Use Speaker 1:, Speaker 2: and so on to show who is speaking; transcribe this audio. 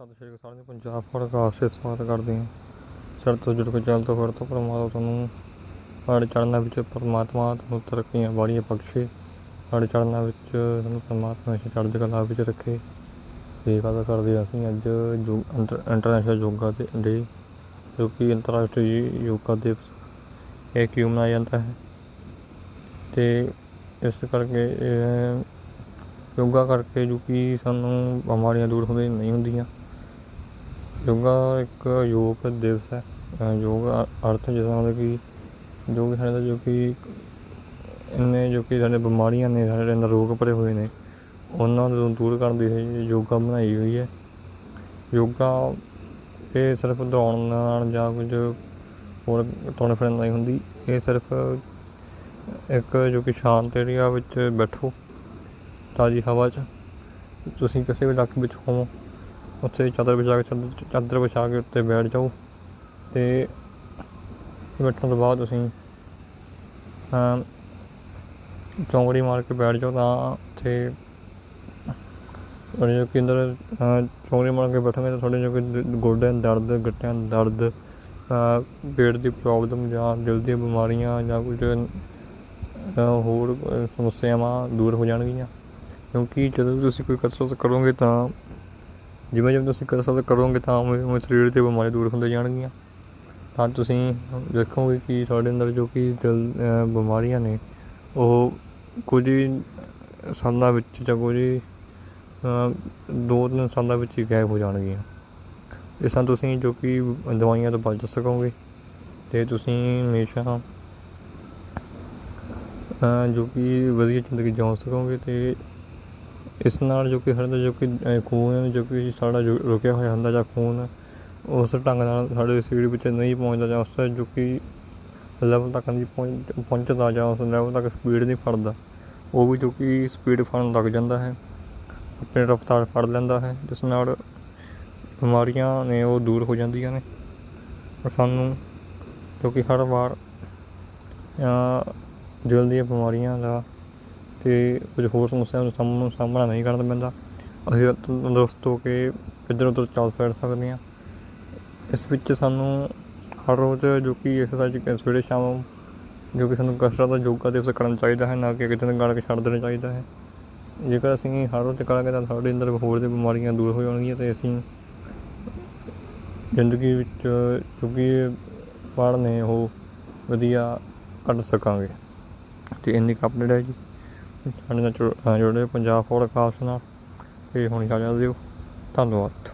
Speaker 1: ਸਤਿ ਸ਼੍ਰੀ ਅਕਾਲ ਸਾਰਿਆਂ ਪੰਜਾਬ ਪੋਡਕਾਸਟ 'ਤੇ ਸਵਾਗਤ ਕਰਦੇ ਹਾਂ। ਚੜ੍ਹ ਤੋਂ ਜੁੜ ਕੇ ਚੱਲ ਤੋਂ ਫਿਰ ਤੋਂ ਪਰਮਾਤਮਾ ਤੁਹਾਨੂੰ ਹੜ ਚੜ੍ਹਨਾ ਵਿੱਚ ਪਰਮਾਤਮਾ ਤੁਹਾਨੂੰ ਤਰੱਕੀਆਂ ਵਾਲੀਆਂ ਬਖਸ਼ੇ। ਹੜ ਚੜ੍ਹਨਾ ਵਿੱਚ ਤੁਹਾਨੂੰ ਪਰਮਾਤਮਾ ਹਮੇਸ਼ਾ ਚੜ੍ਹਦੀ ਕਲਾ ਵਿੱਚ ਰੱਖੇ। ਇਹ ਗੱਲ ਕਰਦੇ ਹਾਂ ਅਸੀਂ ਅੱਜ ਜੋ ਇੰਟਰਨੈਸ਼ਨਲ ਯੋਗਾ ਦੇ ਡੇ ਜੋ ਕਿ ਅੰਤਰਰਾਸ਼ਟਰੀ ਯੋਗਾ ਦਿਵਸ ਇਹ ਕਿਉਂ ਮਨਾਇਆ ਜਾਂਦਾ ਹੈ? ਤੇ ਇਸ ਕਰਕੇ, ਇਹ ਯੋਗਾ ਕਰਕੇ ਜੋ ਕਿ ਸਾਨੂੰ ਬਿਮਾਰੀਆਂ ਦੂਰ ਹੁੰਦੀਆਂ, ਨਹੀਂ ਹੁੰਦੀਆਂ। ਯੋਗਾ ਇੱਕ ਯੋਗ ਦਿਵਸ ਹੈ। ਅ, ਯੋਗ ਅਰਥ ਜਿਸ ਤਰ੍ਹਾਂ ਮਤਲਬ ਕਿ ਯੋਗ ਕਿ ਸਾਡੇ ਅੰਦਰ ਜੋ ਕਿ ਇੰਨੇ ਜੋ ਕਿ ਸਾਡੇ ਬਿਮਾਰੀਆਂ ਨੇ ਸਾਡੇ ਅੰਦਰ ਰੋਗ ਭਰੇ ਹੋਏ ਨੇ ਉਹਨਾਂ ਨੂੰ ਦੂਰ ਕਰਨ ਦੀ ਇਹ ਯੋਗਾ ਬਣਾਈ ਹੋਈ ਹੈ। ਯੋਗਾ ਇਹ ਸਿਰਫ ਦੌੜਨ ਨਾਲ ਜਾਂ ਕੁਝ ਹੋਰ ਤੁਰਨ ਫਿਰਨ ਨਾਲ ਨਹੀਂ ਹੁੰਦੀ। ਇਹ ਸਿਰਫ ਇੱਕ ਜੋ ਕਿ ਸ਼ਾਂਤ ਏਰੀਆ ਵਿੱਚ ਬੈਠੋ ਤਾਜ਼ੀ ਹਵਾ 'ਚ। ਤੁਸੀਂ ਕਿਸੇ ਵੀ ਇਲਾਕੇ ਵਿੱਚ ਹੋਵੋ ਉੱਥੇ ਚਾਦਰ ਵਿਛਾ ਕੇ ਚਾਦਰ ਚਾਦਰ ਵਿਛਾ ਕੇ ਉੱਤੇ ਬੈਠ ਜਾਓ ਤੇ ਬੈਠਣ ਤੋਂ ਬਾਅਦ ਤੁਸੀਂ ਚੌਂਕੜੀ ਮਾਰ ਕੇ ਬੈਠ ਜਾਓ ਤਾਂ ਉੱਥੇ ਤੁਹਾਡੇ ਜੋ ਕਿ ਅੰਦਰ ਚੌਂਕੜੀ ਮਾਰ ਕੇ ਬੈਠੋਗੇ ਤਾਂ ਤੁਹਾਡੇ ਜੋ ਕਿ ਗੋਡਿਆਂ ਦਰਦ, ਗੱਟਿਆਂ ਦਰਦ ਪੇਟ ਦੀ ਪ੍ਰੋਬਲਮ ਜਾਂ ਦਿਲ ਦੀਆਂ ਬਿਮਾਰੀਆਂ ਜਾਂ ਕੁਝ ਹੋਰ ਸਮੱਸਿਆਵਾਂ ਦੂਰ ਹੋ ਜਾਣਗੀਆਂ। ਕਿਉਂਕਿ ਜਦੋਂ ਤੁਸੀਂ ਕੋਈ ਕਸਰਤ ਕਰੋਗੇ ਤਾਂ ਜਿਵੇਂ ਜਿਵੇਂ ਤੁਸੀਂ ਕਸਰਤ ਕਰੋਗੇ ਤਾਂ ਉਵੇਂ ਉਵੇਂ ਸਰੀਰ 'ਤੇ ਬਿਮਾਰੀਆਂ ਦੂਰ ਹੁੰਦੀਆਂ ਜਾਣਗੀਆਂ। ਤਾਂ ਤੁਸੀਂ ਦੇਖੋਗੇ ਕਿ ਤੁਹਾਡੇ ਅੰਦਰ ਜੋ ਕਿ ਦਿਲ ਬਿਮਾਰੀਆਂ ਨੇ, ਉਹ ਕੁਝ ਸਾਲਾਂ ਵਿੱਚ ਜਾਂ ਕੁਝ ਦੋ ਤਿੰਨ ਸਾਲਾਂ ਵਿੱਚ ਹੀ ਗਾਇਬ ਹੋ ਜਾਣਗੀਆਂ। ਇਸ ਨਾਲ ਤੁਸੀਂ ਜੋ ਕਿ ਦਵਾਈਆਂ ਤੋਂ ਬਚ ਸਕੋਗੇ ਅਤੇ ਤੁਸੀਂ ਹਮੇਸ਼ਾ ਜੋ ਕਿ ਵਧੀਆ ਜ਼ਿੰਦਗੀ ਜਿਉ ਸਕੋਗੇ ਅਤੇ ਇਸ ਨਾਲ ਜੋ ਕਿ ਸਾਡਾ ਜੋ ਕਿ ਖੂਨ ਜੋ ਕਿ ਸਾਡਾ ਜੋ ਰੁਕਿਆ ਹੋਇਆ ਹੁੰਦਾ ਜਾਂ ਖੂਨ ਉਸ ਢੰਗ ਨਾਲ ਸਾਡੇ ਸਰੀਰ ਵਿੱਚ ਨਹੀਂ ਪਹੁੰਚਦਾ ਜਾਂ ਉਸ ਜੋ ਕਿ ਲੈਵਲ ਤੱਕ ਨਹੀਂ ਪਹੁੰਚ ਪਹੁੰਚਦਾ ਜਾਂ ਉਸ ਲੈਵਲ ਤੱਕ ਸਪੀਡ ਨਹੀਂ ਫੜਦਾ ਉਹ ਵੀ ਜੋ ਕਿ ਸਪੀਡ ਫੜਨ ਲੱਗ ਜਾਂਦਾ ਹੈ ਆਪਣੀ ਰਫਤਾਰ ਫੜ ਲੈਂਦਾ ਹੈ ਜਿਸ ਨਾਲ ਬਿਮਾਰੀਆਂ ਨੇ ਉਹ ਦੂਰ ਹੋ ਜਾਂਦੀਆਂ ਨੇ। ਸਾਨੂੰ ਜੋ ਕਿ ਹਰ ਵਾਰ ਅ, ਦਿਲ ਦੀਆਂ ਬਿਮਾਰੀਆਂ ਦਾ ਅਤੇ ਕੁਝ ਹੋਰ ਸਮੱਸਿਆ ਦਾ ਸਾਹਮ- ਸਾਹਮਣਾ ਨਹੀਂ ਕਰਨਾ ਪੈਂਦਾ ਅਸੀਂ ਤੰਦਰੁਸਤ ਹੋ ਕੇ ਇੱਧਰ ਉੱਧਰ ਚੱਲ ਫਿਰ ਸਕਦੇ ਹਾਂ। ਇਸ ਵਿੱਚ ਸਾਨੂੰ ਹਰ ਰੋਜ਼ ਜੋ ਕਿ ਐਕਸਰਸਾਈਜ਼ ਸਵੇਰੇ ਸ਼ਾਮ ਜੋ ਕਿ ਸਾਨੂੰ ਕਸਰਤ ਦਾ ਯੋਗਾ ਦਿਵਸ ਕਰਨਾ ਚਾਹੀਦਾ ਹੈ ਨਾ ਕਿ ਕਿਤੇ ਨਾ ਗਾਲ ਕੇ ਛੱਡ ਦੇਣਾ ਚਾਹੀਦਾ ਹੈ ਜੇਕਰ ਅਸੀਂ ਹਰ ਰੋਜ਼ ਕਰਾਂਗੇ ਤਾਂ ਸਾਡੇ ਅੰਦਰ ਹੋਰ ਦੀਆਂ ਬਿਮਾਰੀਆਂ ਦੂਰ ਹੋ ਜਾਣਗੀਆਂ ਅਤੇ ਅਸੀਂ ਜ਼ਿੰਦਗੀ ਵਿੱਚ ਜੋ ਕਿ ਪੜ੍ਹ ਨੇ ਉਹ ਵਧੀਆ ਕੱਢ ਸਕਾਂਗੇ। ਅਤੇ ਇੰਨੀ ਕੁ ਅਪਡੇਟ ਹੈ ਜੀ। ਸਾਡੇ ਨਾਲ ਜੁੜ- ਅ, ਜੁੜੇ ਪੰਜਾਬ ਪੋਡਕਾਸਟ ਨਾਲ। ਅਤੇ ਹੁਣ ਇਜਾਜ਼ਤ ਦਿਓ ਧੰਨਵਾਦ।